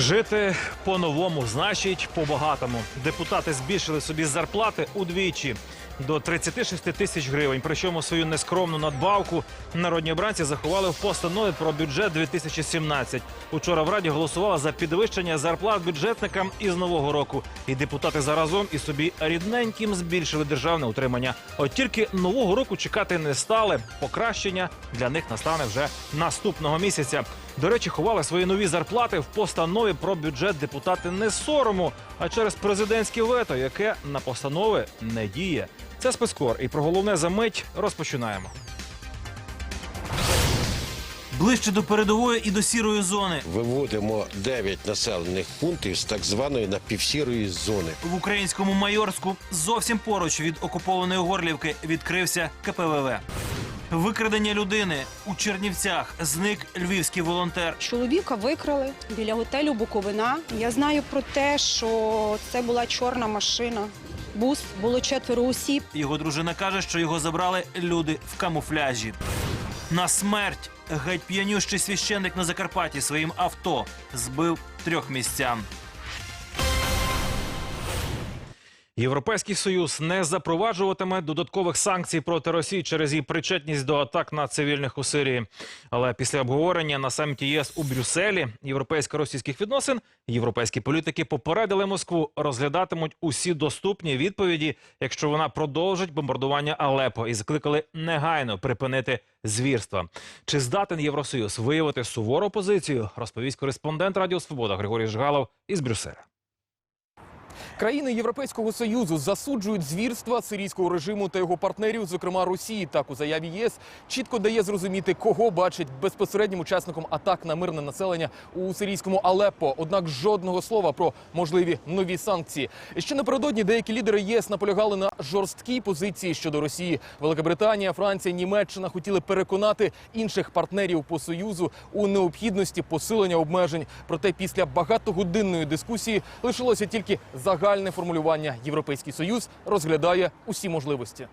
Жити по-новому, значить, по-багатому. Депутати збільшили собі зарплати удвічі до 36 тисяч гривень. Причому свою нескромну надбавку народні обранці заховали в постанові про бюджет 2017. Учора в Раді голосували за підвищення зарплат бюджетникам із нового року. І депутати заразом і собі рідненьким збільшили державне утримання. От тільки нового року чекати не стали. Покращення для них настане вже наступного місяця. До речі, ховали свої нові зарплати в постанові про бюджет депутати не сорому, а через президентське вето, яке на постанови не діє. Це спецкор. І про головне за мить розпочинаємо. Ближче до передової і до сірої зони Виводимо 9 населених пунктів з так званої напівсірої зони. в українському майорську зовсім поруч від окупованої Горлівки відкрився КПВВ. Викрадення людини у Чернівцях зник львівський волонтер. Чоловіка викрали біля готелю Буковина. Я знаю про те, що це була чорна машина. Бус було четверо осіб. Його дружина каже, що його забрали люди в камуфляжі. На смерть геть п'янющий священник на Закарпатті своїм авто збив трьох містян. Європейський союз не запроваджуватиме додаткових санкцій проти Росії через її причетність до атак на цивільних у Сирії. Але після обговорення на саміті ЄС у Брюсселі європейсько-російських відносин європейські політики попередили Москву розглядатимуть усі доступні відповіді, якщо вона продовжить бомбардування Алепо, і закликали негайно припинити звірства. Чи здатен Євросоюз виявити сувору позицію? Розповість кореспондент Радіо Свобода Григорій Жгалов із Брюсселя. Країни Європейського союзу засуджують звірства сирійського режиму та його партнерів, зокрема Росії. Так у заяві ЄС чітко дає зрозуміти, кого бачить безпосереднім учасником атак на мирне населення у сирійському Алеппо. Однак жодного слова про можливі нові санкції. Ще напередодні деякі лідери ЄС наполягали на жорсткій позиції щодо Росії. Великобританія, Франція, Німеччина хотіли переконати інших партнерів по союзу у необхідності посилення обмежень. Проте після багатогодинної дискусії лишилося тільки загальне формулювання. Європейський союз розглядає усі можливості.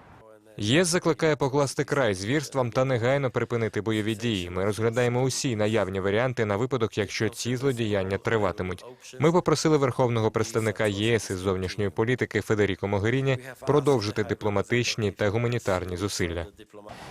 ЄС закликає покласти край звірствам та негайно припинити бойові дії. Ми розглядаємо усі наявні варіанти на випадок, якщо ці злодіяння триватимуть. Ми попросили верховного представника ЄС із зовнішньої політики Федеріко Могеріні продовжити дипломатичні та гуманітарні зусилля.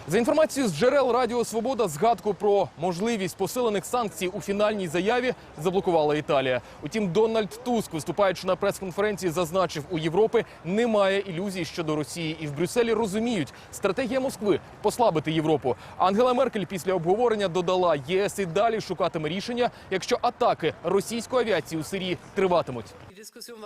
За інформацією з джерел Радіо Свобода, згадку про можливість посилених санкцій у фінальній заяві заблокувала Італія. Утім, Дональд Туск, виступаючи на прес-конференції, зазначив, у Європи немає ілюзій щодо Росії, і в Брюсселі розуміють, стратегія Москви послабити Європу. Ангела Меркель після обговорення додала, ЄС і далі шукатиме рішення, якщо атаки російської авіації у Сирії триватимуть.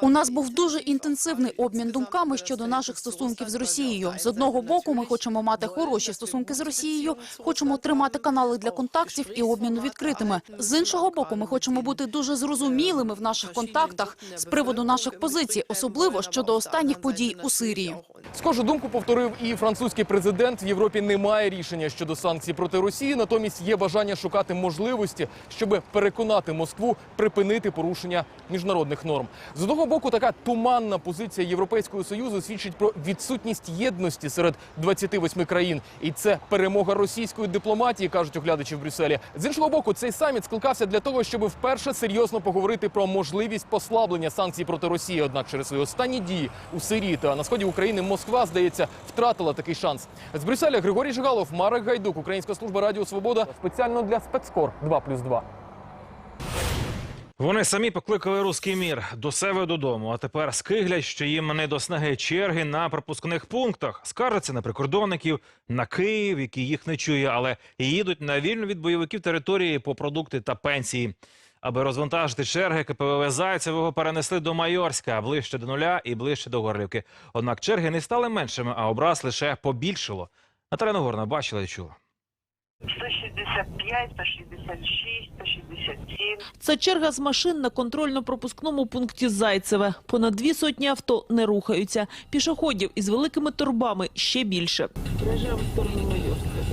У нас був дуже інтенсивний обмін думками щодо наших стосунків з Росією. З одного боку, ми хочемо мати хороші стосунки з Росією, хочемо тримати канали для контактів і обміну відкритими. З іншого боку, ми хочемо бути дуже зрозумілими в наших контактах з приводу наших позицій, особливо щодо останніх подій у Сирії. Схожу думку повторив і французький президент. В Європі немає рішення щодо санкцій проти Росії. Натомість є бажання шукати можливості, щоб переконати Москву припинити порушення міжнародних норм. З одного боку, така туманна позиція Європейського союзу свідчить про відсутність єдності серед 28 країн, і це перемога російської дипломатії, кажуть оглядачі в Брюсселі. З іншого боку, цей саміт скликався для того, щоб вперше серйозно поговорити про можливість послаблення санкцій проти Росії. Однак через свої останні дії у Сирії та на сході України Москва, здається, втратила такий шанс. З Брюсселя Григорій Жигалов, Марek Гайдук, Українська служба Радіо Свобода спеціально для спецкор 2+,2. Вони самі покликали руський мір до себе додому, а тепер скиглять, що їм не до снаги черги на пропускних пунктах. Скаржаться на прикордонників, на Київ, який їх не чує, але їдуть на вільну від бойовиків території по продукти та пенсії. Аби розвантажити черги, КПВВ Зайцевого перенесли до Майорська, ближче до нуля і ближче до Горлівки. Однак черги не стали меншими, а образ лише побільшило. Наталя Нагорна бачила і чула. 165, 166, 167. Це черга з машин на контрольно-пропускному пункті Зайцеве. Понад дві сотні авто не рухаються. Пішоходів із великими торбами ще більше.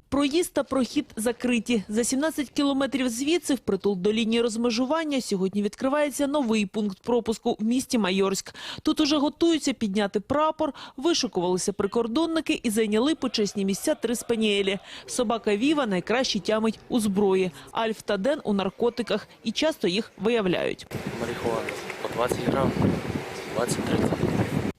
Проїзд та прохід закриті. За 17 кілометрів звідси, впритул до лінії розмежування, сьогодні відкривається новий пункт пропуску в місті Майорськ. Тут уже готуються підняти прапор, вишукувалися прикордонники і зайняли почесні місця три спаніелі. Собака Віва найкраще тямить у зброї, Альф та Ден у наркотиках і часто їх виявляють. марихуана по 20 грам, 20-30.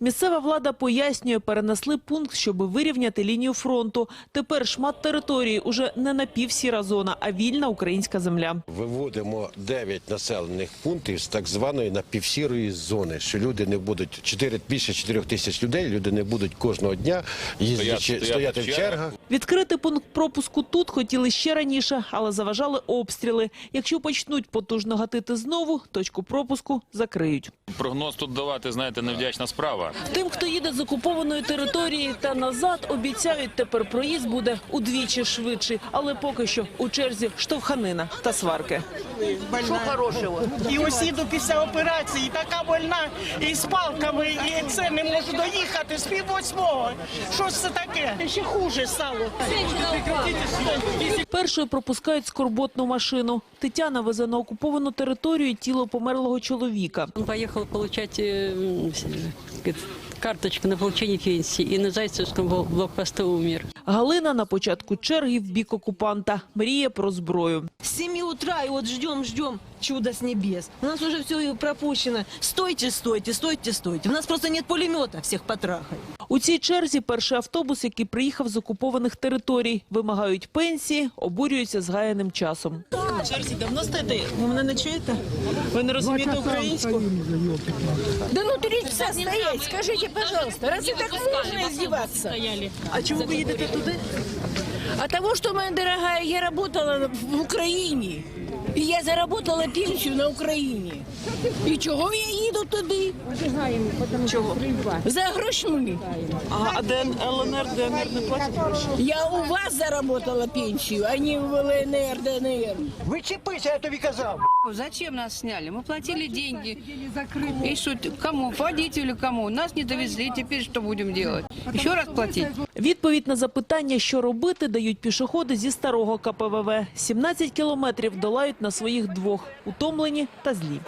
Місцева влада пояснює, перенесли пункт, щоб вирівняти лінію фронту. Тепер шмат території уже не напівсіра зона, а вільна українська земля. Виводимо 9 населених пунктів з так званої напівсірої зони, що люди не будуть 4, більше 4 тисяч людей. Люди не будуть кожного дня їздячи стояти, в чергах. Відкрити пункт пропуску тут хотіли ще раніше, але заважали обстріли. Якщо почнуть потужно гатити знову, точку пропуску закриють. Прогноз тут давати, знаєте, невдячна справа. Тим, хто їде з окупованої території та назад, обіцяють, тепер проїзд буде удвічі швидший. Але поки що у черзі штовханина та сварки. І ось їду після операції, така больна, і з палками, і це не можу доїхати з пів восьмого. Що ж це таке? Ще хуже стало. Першою пропускають скорботну машину. Тетяна везе на окуповану територію тіло померлого чоловіка. Он поехал получать карточку на получение пенсии и на Зайцевском блок- блокпосту умер. Галина на початку черги в бік окупанта. Мріє про зброю. С 7 утра и вот ждем, ждем чудо с небес. У нас уже все пропущено. Стойте, стойте, стойте, стойте. У нас просто нет пулемета, всех потрахай. У цій черзі перший автобус, який приїхав з окупованих територій. Вимагають пенсії, обурюються згаяним часом. Черзі, давно стоїте? Ви мене не чуєте? Ви не розумієте українську? Да ну три часа стоять, скажите, пожалуйста, разве так можно издеваться? А чому ви їдете туди? А того, что, моя дорогая, я работала в Украине. І я заработала пенсію на Україні. І чого я їду туди? Чого? За грошми. А ДН, ЛНР, ДНР не платять гроші? Я у вас заработала пенсію, а не в ЛНР, ДНР. Вичепися, я тобі казав. Зачем нас сняли? Мы платили деньги. И что, кому? Водителю кому? Нас не довезли, теперь что будем делать? Еще раз платить? Відповідь на запитання, що робити, дають пішоходи зі старого КПВВ. 17 кілометрів долають на своїх двох, утомлені та злі.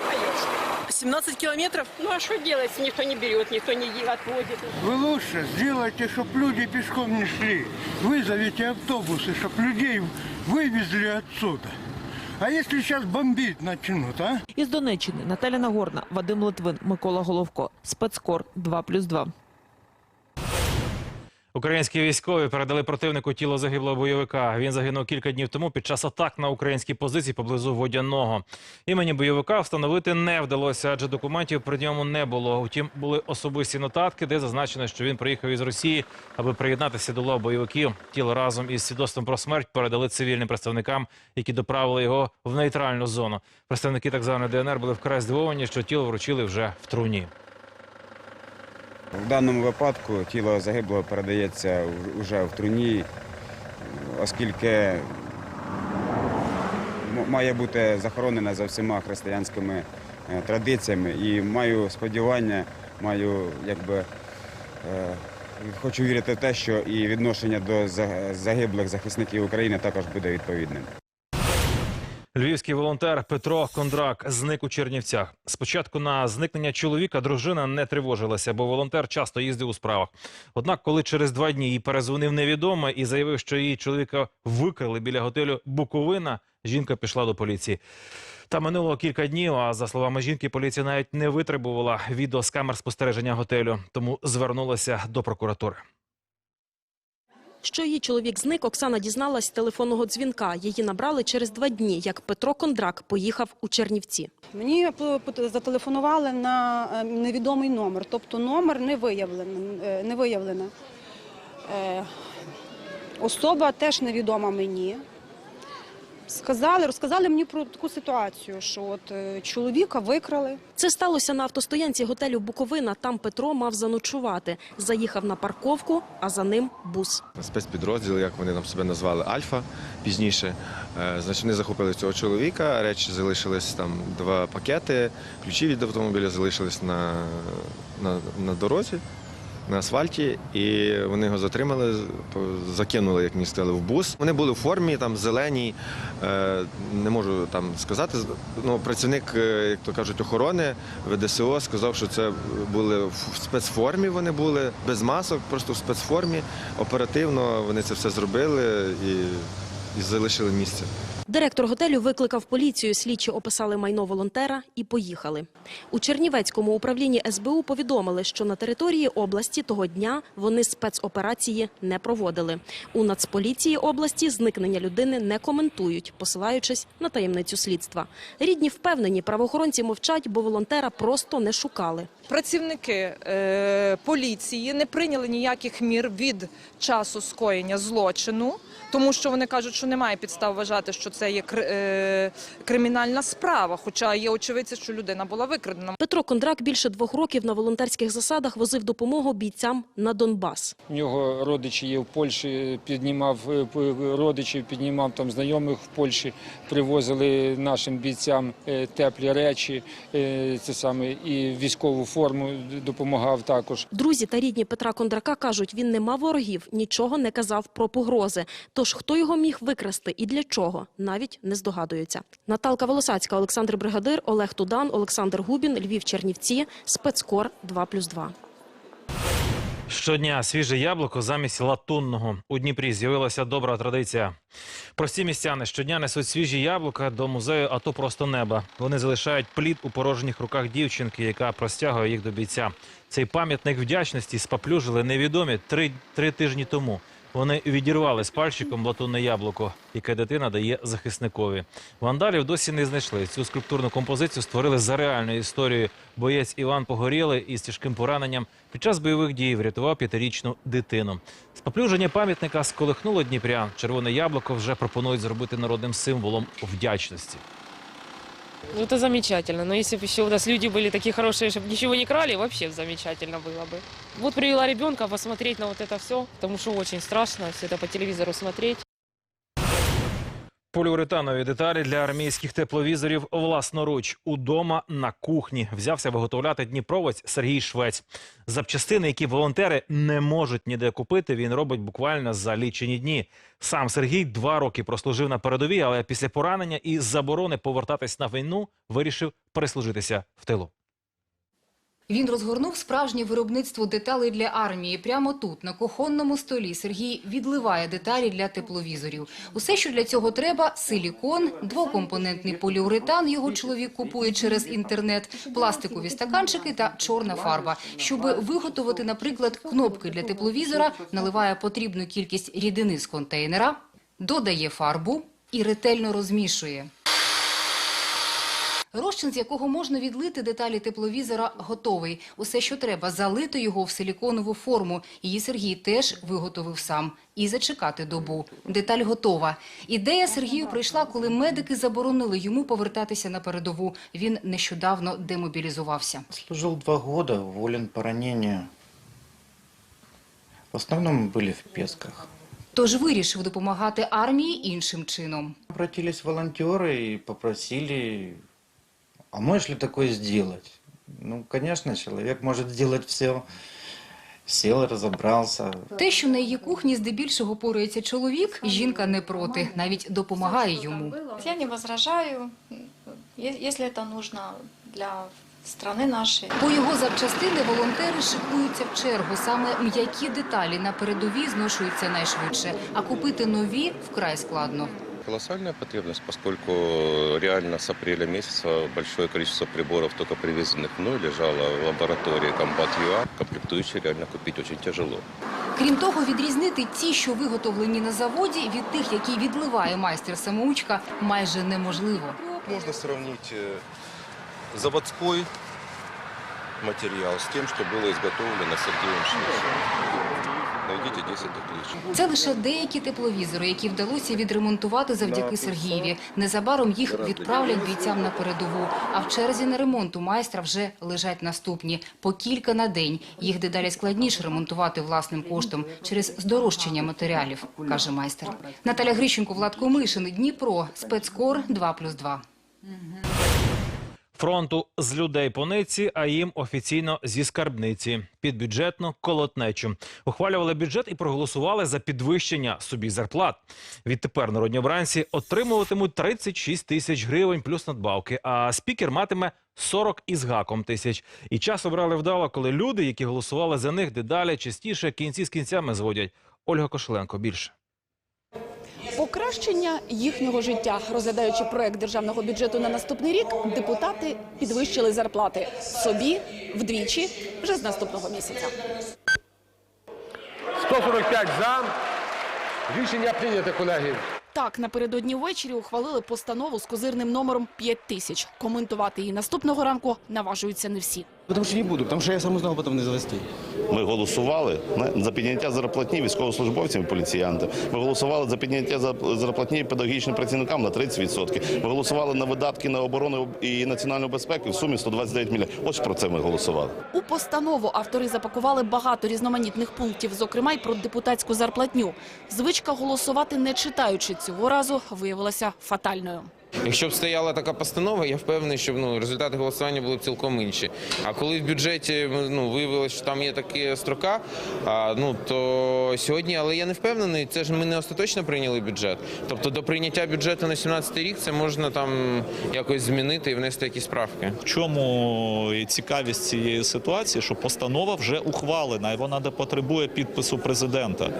17 кілометрів? Ну а что делать, никто не берет, никто не отводит? Вы лучше сделайте, чтобы люди пешком не шли. Вызовите автобусы, чтобы людей вывезли отсюда. А если сейчас бомбить начнут, а? Із Донеччини Наталя Нагорна, Вадим Литвин, Микола Головко. Спецкор 2+,2. Українські військові передали противнику тіло загиблого бойовика. Він загинув кілька днів тому під час атак на українські позиції поблизу водяного. Імені бойовика встановити не вдалося, адже документів при ньому не було. Утім, були особисті нотатки, де зазначено, що він приїхав із Росії, аби приєднатися до лав бойовиків. Тіло разом із свідоцтвом про смерть передали цивільним представникам, які доправили його в нейтральну зону. Представники так званої ДНР були вкрай здивовані, що тіло вручили вже в труні. В даному випадку тіло загиблого передається вже в труні, оскільки має бути захоронена за всіма християнськими е, традиціями. І маю сподівання, маю якби. е, Хочу вірити в те, що і відношення до загиблих захисників України також буде відповідним. Львівський волонтер Петро Кондрак зник у Чернівцях. Спочатку на зникнення чоловіка дружина не тривожилася, бо волонтер часто їздив у справах. Однак, коли через два дні їй перезвонив невідомий і заявив, що її чоловіка викрали біля готелю Буковина, жінка пішла до поліції. Та минуло кілька днів. А за словами жінки, поліція навіть не витребувала відео з камер спостереження готелю, тому звернулася до прокуратури. Що її чоловік зник, Оксана дізналась з телефонного дзвінка. Її набрали через два дні, як Петро Кондрак поїхав у Чернівці. Мені зателефонували на е, невідомий номер, тобто номер не виявлено. е, Не виявлено. Е, Особа теж невідома мені. Сказали, розказали мені про таку ситуацію, що от е, чоловіка викрали. Це сталося на автостоянці готелю Буковина. Там Петро мав заночувати. Заїхав на парковку, а за ним бус. Спецпідрозділ, як вони там себе назвали, Альфа пізніше. Е, Значить, вони захопили цього чоловіка. Речі залишились там два пакети, ключі від автомобіля залишились на, на, на дорозі. На асфальті, і вони його затримали, закинули, як мені сказали, в бус. Вони були в формі, там зеленій, е, не можу там сказати. Ну, працівник, е, як то кажуть, охорони ВДСО сказав, що це були в спецформі. Вони були без масок, просто в спецформі. Оперативно вони це все зробили і, і залишили місце. Директор готелю викликав поліцію, слідчі описали майно волонтера і поїхали. У Чернівецькому управлінні СБУ повідомили, що на території області того дня вони спецоперації не проводили. У Нацполіції області зникнення людини не коментують, посилаючись на таємницю слідства. Рідні впевнені, правоохоронці мовчать, бо волонтера просто не шукали. Працівники е, поліції не прийняли ніяких мір від часу скоєння злочину, тому що вони кажуть, що немає підстав вважати, що це є е, кримінальна справа. Хоча є очевидці, що людина була викрадена. Петро Кондрак більше двох років на волонтерських засадах возив допомогу бійцям на Донбас. У нього родичі є в Польщі, піднімав е, родичів, піднімав там знайомих в Польщі, привозили нашим бійцям е, теплі речі, е, це саме і військову форму допомагав також. Друзі та рідні Петра Кондрака кажуть, він не мав ворогів, нічого не казав про погрози. Тож хто його міг викрасти і для чого, навіть не здогадуються. Наталка Волосацька, Олександр Бригадир, Олег Тудан, Олександр Губін, Львів Чернівці, Спецкор 2+,2. Щодня свіже яблуко замість латунного. У Дніпрі з'явилася добра традиція. Прості містяни щодня несуть свіжі яблука до музею АТО просто неба. Вони залишають плід у порожніх руках дівчинки, яка простягує їх до бійця. Цей пам'ятник вдячності споплюжили невідомі три, три тижні тому. Вони відірвали з пальчиком латунне яблуко, яке дитина дає захисникові. Вандалів досі не знайшли. Цю скульптурну композицію створили за реальною історією. Боєць Іван Погорєлий із тяжким пораненням під час бойових дій врятував п'ятирічну дитину. Споплюження пам'ятника сколихнуло Дніпрян. Червоне яблуко вже пропонують зробити народним символом вдячності. Ну, это замечательно. Но если бы еще у нас люди были такие хорошие, чтобы ничего не крали, вообще замечательно было бы. Вот привела ребенка посмотреть на вот это все, потому что очень страшно все это по телевизору смотреть. Поліуретанові деталі для армійських тепловізорів власноруч удома на кухні взявся виготовляти дніпровець Сергій Швець. Запчастини, які волонтери не можуть ніде купити, він робить буквально за лічені дні. Сам Сергій два роки прослужив на передовій, але після поранення і заборони повертатись на війну вирішив переслужитися в тилу. Він розгорнув справжнє виробництво деталей для армії. Прямо тут, на кухонному столі, Сергій відливає деталі для тепловізорів. Усе, що для цього треба – силікон, двокомпонентний поліуретан, його чоловік купує через інтернет, пластикові стаканчики та чорна фарба. Щоб виготовити, наприклад, кнопки для тепловізора, наливає потрібну кількість рідини з контейнера, додає фарбу і ретельно розмішує. Розчин, з якого можна відлити деталі тепловізора, готовий. Усе, що треба, залити його в силіконову форму. Її Сергій теж виготовив сам. І зачекати добу. Деталь готова. Ідея Сергію прийшла, коли медики заборонили йому повертатися на передову. Він нещодавно демобілізувався. Служил два года, уволен по ранению. В основном были в Песках. Тож вирішив допомагати армії іншим чином. Обратились волонтеры и попросили, а можешь ли такое сделать? Ну, конечно, человек может сделать все. Сел, разобрался. Те, що на її кухні здебільшого порується чоловік, жінка не проти, навіть допомагає йому. Я не возражаю, е- если это нужно для страны нашей. По його запчастини волонтери шикуються в чергу. Саме м'які деталі на передовій зношуються найшвидше, а купити нові вкрай складно. Колоссальная потребность, поскольку реально с апреля месяца большое количество приборов, только привезенных мной, лежало в лаборатории Комбат.ЮА. Комплектующие реально купить очень тяжело. Крім того, відрізнити ті, що виготовлені на заводі, від тих, які відливає майстер-самоучка, майже неможливо. Можно сравнить э, заводской материал с тем, что было изготовлено Сергеем Швецовым. Найдите 10 отличий. Це лише деякі тепловізори, які вдалося відремонтувати завдяки Сергієві. Незабаром їх відправлять бійцям на передову. А в черзі на ремонт у майстра вже лежать наступні по кілька на день. Їх дедалі складніше ремонтувати власним коштом через здорожчання матеріалів, каже майстер. Наталя Грищенко, Влад Комишин, Дніпро, спецкор 2+,2. Фронту з людей пониці, а їм офіційно зі скарбниці під бюджетну колотнечу. Ухвалювали бюджет і проголосували за підвищення собі зарплат. Відтепер народні обранці отримуватимуть 36 тисяч гривень плюс надбавки. А спікер матиме 40 із гаком тисяч. І час обрали вдало, коли люди, які голосували за них, дедалі частіше кінці з кінцями зводять. Ольга Кошеленко більше. Покращення їхнього життя, розглядаючи проект державного бюджету на наступний рік, депутати підвищили зарплати собі вдвічі вже з наступного місяця. 145 за. Рішення прийнято, колеги. Так, напередодні ввечері ухвалили постанову з козирним номером 5 тисяч. Коментувати її наступного ранку наважуються не всі. Потому что не буду, потому что я сам узнал потом не завести. Ми голосували за підняття зарплатні військовослужбовцям і поліціянтам. Ми голосували за підняття за- зарплатні педагогічним працівникам на 30%. Ми голосували на видатки на оборону і національну безпеку в сумі 129 мільйонів. Ось про це ми голосували. У постанову автори запакували багато різноманітних пунктів, зокрема й про депутатську зарплатню. Звичка голосувати не читаючи цього разу виявилася фатальною. Якщо б стояла така постанова, я впевнений, що ну, результати голосування були б цілком інші. А коли в бюджеті ну, виявилося, що там є така строка, а, ну, то сьогодні, але я не впевнений, це ж ми не остаточно прийняли бюджет. Тобто до прийняття бюджету на 17 рік це можна там якось змінити і внести якісь правки. В чому цікавість цієї ситуації, що постанова вже ухвалена, і вона не потребує підпису президента.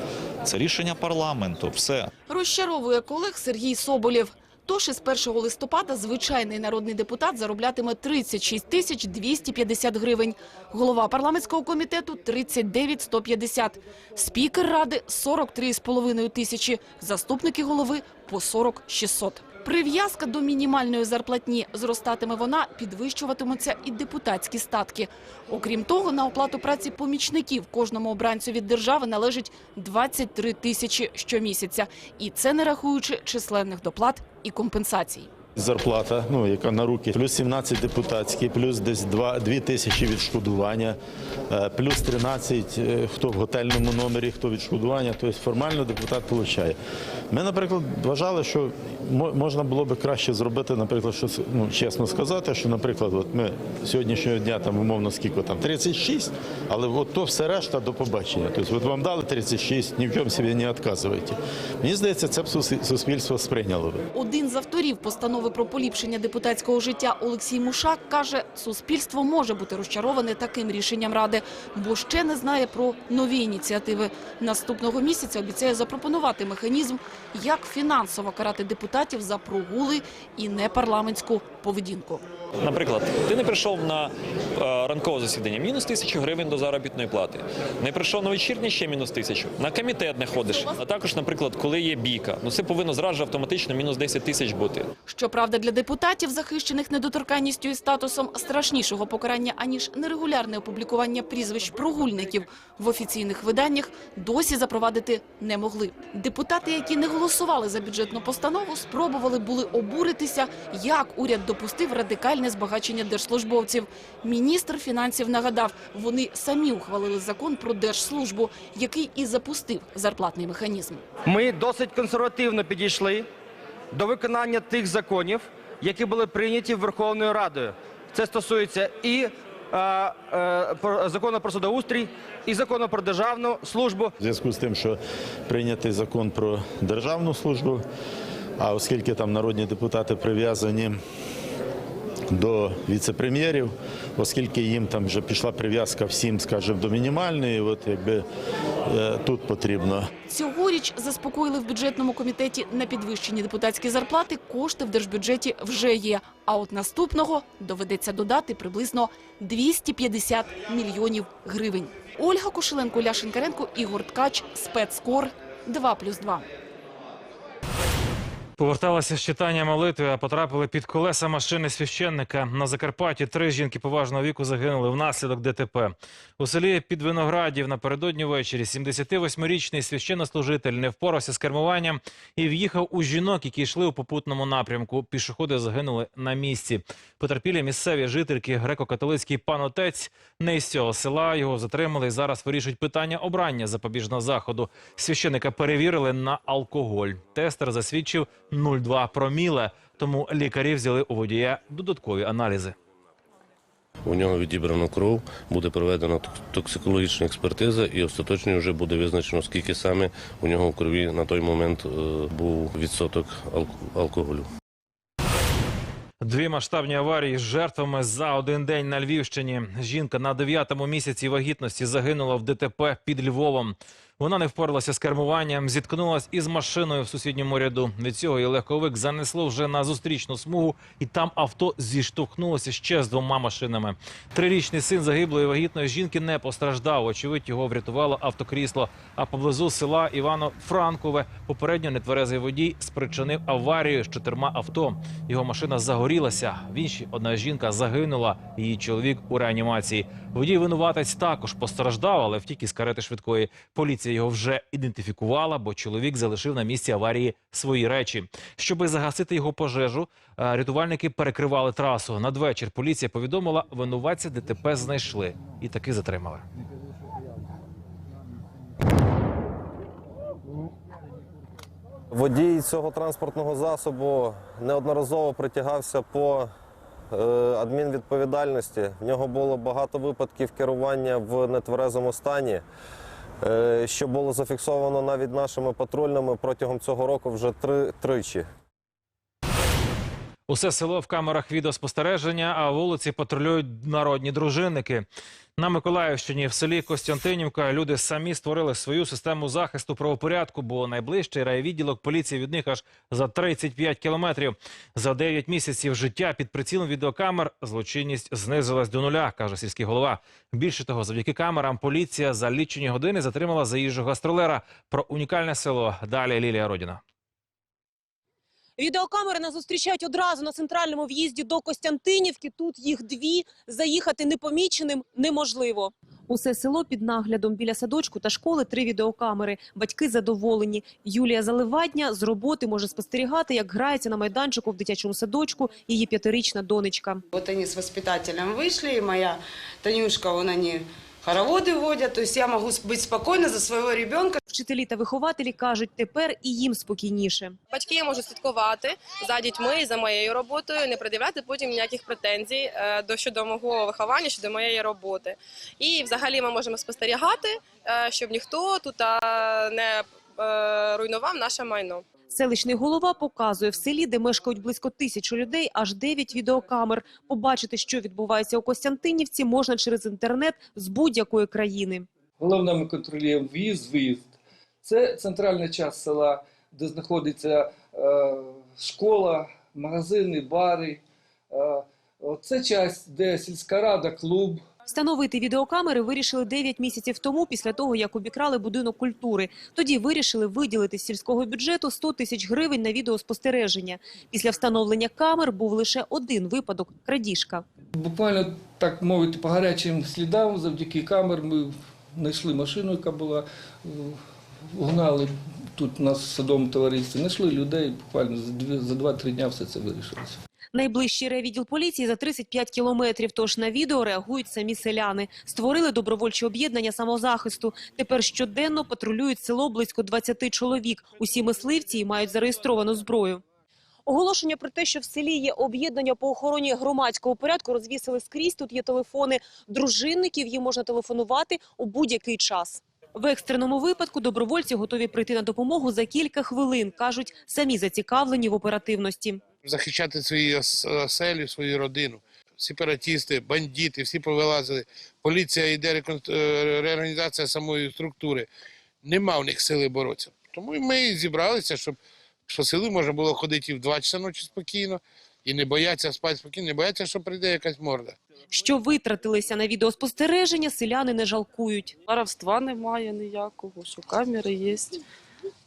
Це рішення парламенту. Все. Розчаровує колег Сергій Соболєв. Тож із 1 листопада звичайний народний депутат зароблятиме 36 тисяч 250 гривень. Голова парламентського комітету – 39 150. Спікер ради – 43,5 тисячі. Заступники голови – по 40 600. Прив'язка до мінімальної зарплатні зростатиме вона, підвищуватимуться і депутатські статки. Окрім того, на оплату праці помічників кожному обранцю від держави належить 23 тисячі щомісяця. І це не рахуючи численних доплат і компенсацій. Зарплата, ну яка на руки, плюс 17 депутатські, плюс десь 2, 2 тисячі відшкодування, е, плюс 13, е, хто в готельному номері, хто відшкодування, тобто формально депутат отримує. Ми, наприклад, вважали, що мо- можна було би краще зробити, наприклад, що ну, чесно сказати, що, наприклад, от ми сьогоднішнього дня там умовно скільки там 36, але от то все решта до побачення. Тобто, от вам дали 36, ні в чому собі не відказуєте. Мені здається, це б суспільство сприйняло би. Один з авторів постанови про поліпшення депутатського життя Олексій Мушак каже, суспільство може бути розчароване таким рішенням ради, бо ще не знає про нові ініціативи. Наступного місяця обіцяє запропонувати механізм, як фінансово карати депутатів за прогули і непарламентську поведінку. Наприклад, ти не прийшов на е, ранкове засідання, мінус тисячу гривень до заробітної плати. Не прийшов на вечірнє, ще мінус тисячу. На комітет не ходиш. А також, наприклад, коли є бійка, ну це повинно зразу автоматично мінус 10 тисяч бути. Щоправда, для депутатів, захищених недоторканністю і статусом, страшнішого покарання, аніж нерегулярне опублікування прізвищ прогульників в офіційних виданнях, досі запровадити не могли. Депутати, які не голосували за бюджетну постанову, спробували були обуритися, як уряд допустив радикальне збагачення держслужбовців. Міністр фінансів нагадав, вони самі ухвалили закон про держслужбу, який і запустив зарплатний механізм. Ми досить консервативно підійшли до виконання тих законів, які були прийняті Верховною Радою. Це стосується і е, е, про- закону про судоустрій, і закону про державну службу. В зв'язку з тим, що прийнятий закон про державну службу, а оскільки там народні депутати прив'язані до віце-прем'єрів, оскільки їм там вже пішла прив'язка всім, скажімо, до мінімальної, от якби е, тут потрібно Цьогоріч заспокоїли в бюджетному комітеті на підвищені депутатські зарплати. Кошти в держбюджеті вже є. А от наступного доведеться додати приблизно 250 мільйонів гривень. Ольга Кошеленко, Ля Шинкаренко, Ігор Ткач, спецкор 2+,2. Поверталися з читання молитви, а потрапили під колеса машини священника. На Закарпатті три жінки поважного віку загинули внаслідок ДТП. У селі Підвиноградів напередодні ввечері 78-річний священнослужитель не впорався з кермуванням і в'їхав у жінок, які йшли у попутному напрямку. Пішоходи загинули на місці. Потерпілі місцеві жительки, греко-католицький пан отець не із цього села. Його затримали і зараз вирішують питання обрання запобіжного заходу. Священника перевірили на алкоголь. Тестер засвідчив 0,2 проміле, тому лікарі взяли у водія додаткові аналізи. У нього відібрано кров, буде проведена токсикологічна експертиза і остаточно вже буде визначено, скільки саме у нього в крові на той момент е, був відсоток алкоголю. Дві масштабні аварії з жертвами за один день на Львівщині. Жінка на дев'ятому місяці вагітності загинула в ДТП під Львовом. Вона не впоралася з кермуванням, зіткнулась із машиною в сусідньому ряду. Від цього її легковик занесло вже на зустрічну смугу, і там авто зіштовхнулося ще з двома машинами. Трирічний син загиблої вагітної жінки не постраждав. Очевидь, його врятувало автокрісло. А поблизу села Івано-Франкове попередньо нетверезий водій спричинив аварію з чотирма авто. Його машина загорілася. В іншій одна жінка загинула. Її чоловік у реанімації. Водій винуватець також постраждав, але втік із карети швидкої. Поліція його вже ідентифікувала, бо чоловік залишив на місці аварії свої речі. Щоби загасити його пожежу, е, рятувальники перекривали трасу. Надвечір поліція повідомила, винуватця ДТП знайшли і таки затримали. Водій цього транспортного засобу неодноразово притягався по е, адмінвідповідальності. В нього було багато випадків керування в нетверезому стані, що було зафіксовано навіть нашими патрульними протягом цього року вже три, тричі. Усе село в камерах відеоспостереження, а вулиці патрулюють народні дружинники. На Миколаївщині в селі Костянтинівка люди самі створили свою систему захисту правопорядку, бо найближчий райвідділок поліції від них аж за 35 кілометрів. За 9 місяців життя під прицілом відеокамер злочинність знизилась до нуля, каже сільський голова. Більше того, завдяки камерам поліція за лічені години затримала заїжджого гастролера. Про унікальне село далі Лілія Родіна. Відеокамери нас зустрічають одразу на центральному в'їзді до Костянтинівки. Тут їх дві. Заїхати непоміченим неможливо. Усе село під наглядом біля садочку та школи три відеокамери. Батьки задоволені. Юлія Заливадня з роботи може спостерігати, як грається на майданчику в дитячому садочку її п'ятирічна донечка. Вот они с воспитателем вышли, и моя Танюшка, вон они хороводы водят, то есть я могу быть спокойна за своего ребенка. Вчителі та вихователі кажуть, тепер і їм спокійніше. Батьки можуть слідкувати за дітьми і за моєю роботою, не пред'являти потім ніяких претензій е, до щодо мого виховання, щодо моєї роботи. І взагалі ми можемо спостерігати, е, щоб ніхто тут не е, руйнував наше майно. Селищний голова показує в селі, де мешкають близько тисячі людей, аж 9 відеокамер. Побачити, що відбувається у Костянтинівці, можна через інтернет з будь-якої країни. Головне, ми контролюємо в'їзд, виїзд. Це центральна частина села, де знаходиться е, школа, магазини, бари. Е, це часть, де сільська рада, клуб. Встановити відеокамери вирішили 9 місяців тому, після того, як обікрали будинок культури. Тоді вирішили виділити з сільського бюджету 100 тисяч гривень на відеоспостереження. Після встановлення камер був лише один випадок – крадіжка. Буквально, так мовити, по гарячим слідам, завдяки камер ми знайшли машину, яка була, е, угнали тут у нас в садовому товаристві, знайшли людей, буквально за дві- за 2-3 дня все це вирішилося. Найближчий райвідділ поліції за 35 кілометрів, тож на відео реагують самі селяни. Створили добровольче об'єднання самозахисту. Тепер щоденно патрулюють село близько 20 чоловік. Усі мисливці мають зареєстровану зброю. Оголошення про те, що в селі є об'єднання по охороні громадського порядку, розвісили скрізь. Тут є телефони дружинників, їм можна телефонувати у будь-який час. В екстреному випадку добровольці готові прийти на допомогу за кілька хвилин. Кажуть, самі зацікавлені в оперативності. Захищати свої оселі, свою родину. Сепаратісти, бандити, всі повилазили. Поліція йде рекон- е, реорганізація самої структури. Нема в них сили боротися. Тому ми і зібралися, щоб по селу можна було ходити і в 2 часа ночі спокійно, і не бояться спати спокійно, не бояться, що прийде якась морда. Що витратилися на відеоспостереження, селяни не жалкують. Воровства немає ніякого, що камери є.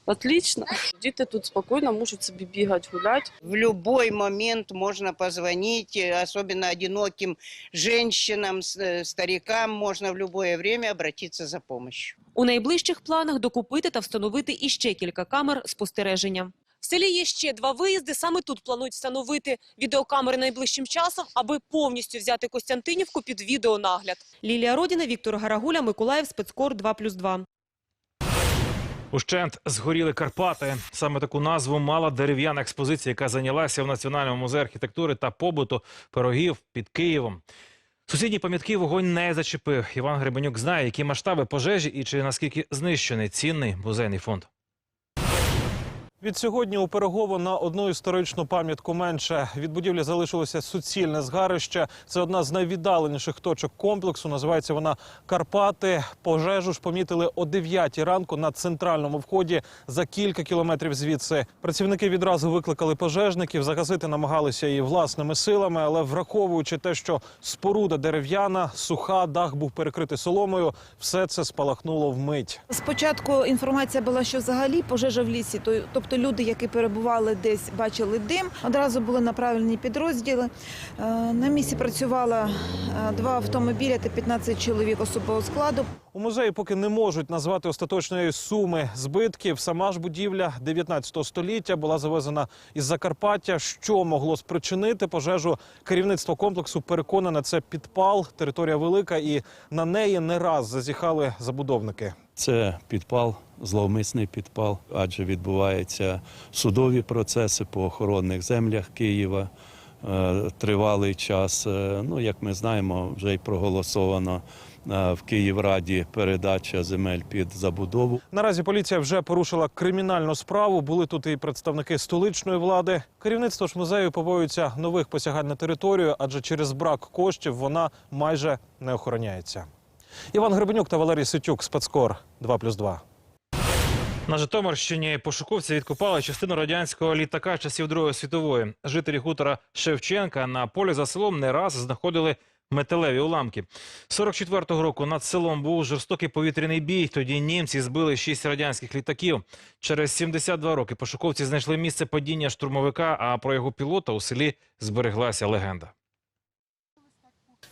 Отлично. Діти тут спокійно можуть собі бігати, гуляти. В любой момент можно позвонить, э, особенно одиноким женщинам, с- э, старикам, можно в любое время обратиться за помощью. У найближчих планах докупити та встановити іще кілька камер спостереження. В селі є ще два виїзди. Саме тут планують встановити відеокамери найближчим часом, аби повністю взяти Костянтинівку під відеонагляд. Лілія Родіна, Віктор Гарагуля, Миколаїв, спецкор 2+,2. Ущент згоріли Карпати. Саме таку назву мала дерев'яна експозиція, яка зайнялася в Національному музеї архітектури та побуту пирогів під Києвом. Сусідні пам'ятки вогонь не зачепив. Іван Гребенюк знає, які масштаби пожежі і чи наскільки знищений цінний музейний фонд. Від сьогодні у Пирогово на одну історичну пам'ятку менше. Від будівлі залишилося суцільне згарище. Це одна з найвіддаленіших точок комплексу. Називається вона Карпати. Пожежу ж помітили о 9 ранку на центральному вході за кілька кілометрів звідси. Працівники відразу викликали пожежників. Загасити намагалися і власними силами, але враховуючи те, що споруда дерев'яна, суха, дах був перекритий соломою, все це спалахнуло вмить. Спочатку інформація була, що взагалі пожежа в лісі, то- тобто люди, які перебували десь, бачили дим, одразу були направлені підрозділи. Е, На місці працювало е, два автомобіля та 15 чоловік особового складу. У музеї поки не можуть назвати остаточної суми збитків. Сама ж будівля 19 століття була завезена із Закарпаття. Що могло спричинити пожежу? Керівництво комплексу переконане, це підпал. Територія велика, і на неї не раз зазіхали забудовники. Це підпал, зловмисний підпал, адже відбуваються судові процеси по охоронних землях Києва. е, Тривалий час. Е, Ну, як ми знаємо, вже й проголосовано е, в Київраді передача земель під забудову. Наразі поліція вже порушила кримінальну справу. Були тут і представники столичної влади. Керівництво ж музею побоюється нових посягань на територію, адже через брак коштів вона майже не охороняється. Іван Гребенюк та Валерій Ситюк, спецкор 2+,2. На Житомирщині пошуковці відкопали частину радянського літака часів Другої світової. Жителі хутора Шевченка на полі за селом не раз знаходили металеві уламки. 44-го року над селом був жорстокий повітряний бій. Тоді німці збили шість радянських літаків. Через 72 роки пошуковці знайшли місце падіння штурмовика. А про його пілота у селі збереглася легенда.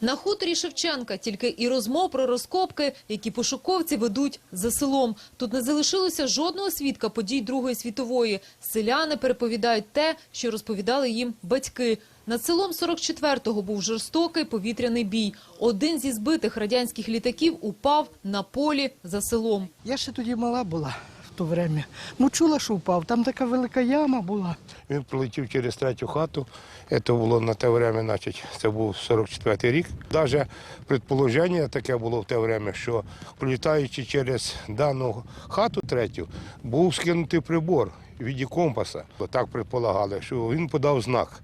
На хуторі Шевченка тільки і розмов про розкопки, які пошуковці ведуть за селом. Тут не залишилося жодного свідка подій Другої світової. Селяни переповідають те, що розповідали їм батьки. Над селом 44-го був жорстокий повітряний бій. Один зі збитих радянських літаків упав на полі за селом. Я ще тоді мала була то время. Ну чула, що впав. Там така велика яма була. Він прилетів через третю хату. Це було на те время, значить, це був 44-й рік. Навіть предположення таке було в те время, що прилітаючи через дану хату третю, був скинутий прибор в віді компаса. Так предполагали, що він подав знак,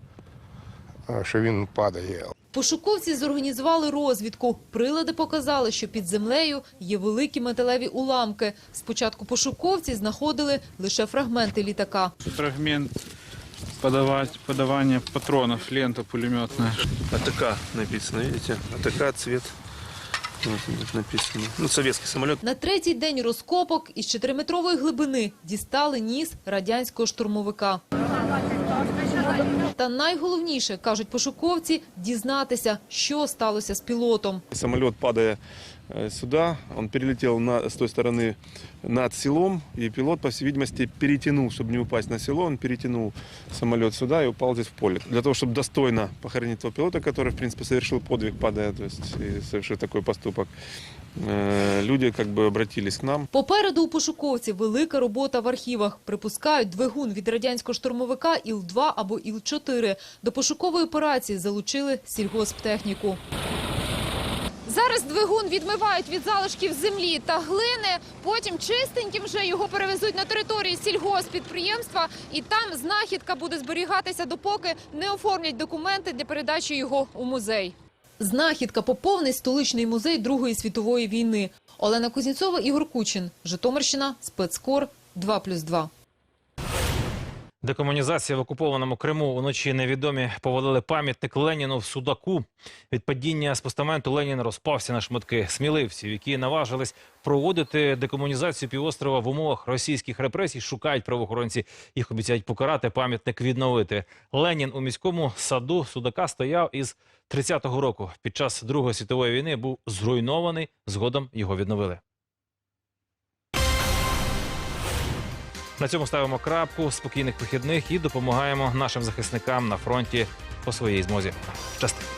що він падає. Пошуковці зорганізували розвідку. Прилади показали, що під землею є великі металеві уламки. Спочатку пошуковці знаходили лише фрагменти літака. Фрагмент подавать, подавания патронов, лента пулеметная. АТК написано, видите? АТК вот написано. Ну, советский самолет. На третій день розкопок із 4-метрової глибини дістали ніс радянського штурмовика. Та найголовніше, кажуть пошуковці, дізнатися, що сталося з пілотом. Самоліт падая э, сюда, он перелетел на, с той стороны над селом, и пилот, по всей видимости, перетянул, чтобы не упасть на село, он перетянул самолет сюда и упал здесь в поле. Для того, чтобы достойно похоронить того пилота, который, в принципе, совершил подвиг, падая, то есть и совершил такой поступок, э, люди как бы обратились к нам. Попереду у пошуковців велика робота в архівах. Припускають двигун від радянського штурмовика Іл-2 або Іл-4. До пошукової операції залучили сільгосптехніку. Зараз двигун відмивають від залишків землі та глини. Потім чистеньким вже його перевезуть на території сільгоспідприємства, і там знахідка буде зберігатися, допоки не оформлять документи для передачі його у музей. Знахідка поповнить столичний музей Другої світової війни. Олена Кузнєцова, Ігор Кучин. Житомирщина. Спецкор 2+,2. Декомунізація в окупованому Криму уночі невідомі повалили пам'ятник Леніну в Судаку. Від падіння з постаменту Ленін розпався на шматки сміливців, які наважились проводити декомунізацію півострова в умовах російських репресій. Шукають правоохоронці. Їх обіцяють покарати. Пам'ятник відновити. Ленін у міському саду Судака стояв із 30-го року. Під час Другої світової війни був зруйнований. Згодом його відновили. На цьому ставимо крапку спокійних вихідних і допомагаємо нашим захисникам на фронті по своїй змозі. Щасти!